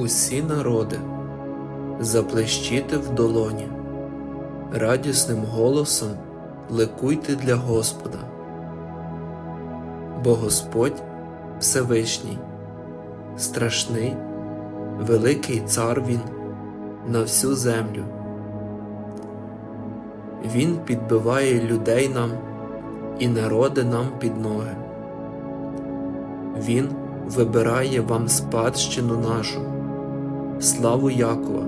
Усі народи, заплещіте в долоні, радісним голосом ликуйте для Господа. Бо Господь Всевишній, страшний, великий цар Він на всю землю. Він підбиває людей нам і народи нам під ноги. Він вибирає вам спадщину нашу, славу Якова,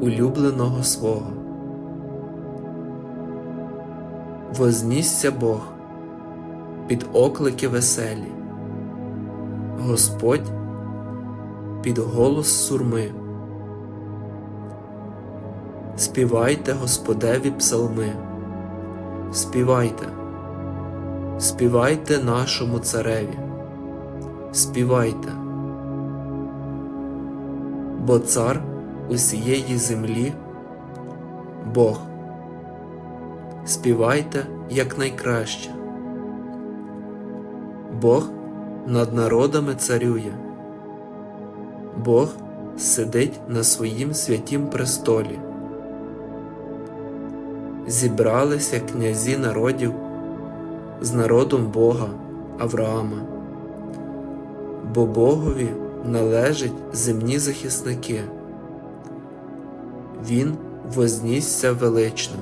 улюбленого свого. Вознісся Бог під оклики веселі, Господь під голос сурми. Співайте Господеві псалми, співайте, співайте нашому цареві, співайте, бо цар усієї землі Бог. Співайте якнайкраще. Бог над народами царює, Бог сидить на своїм святім престолі. Зібралися князі народів з народом Бога Авраама, бо Богові належать земні захисники. Він вознісся велично.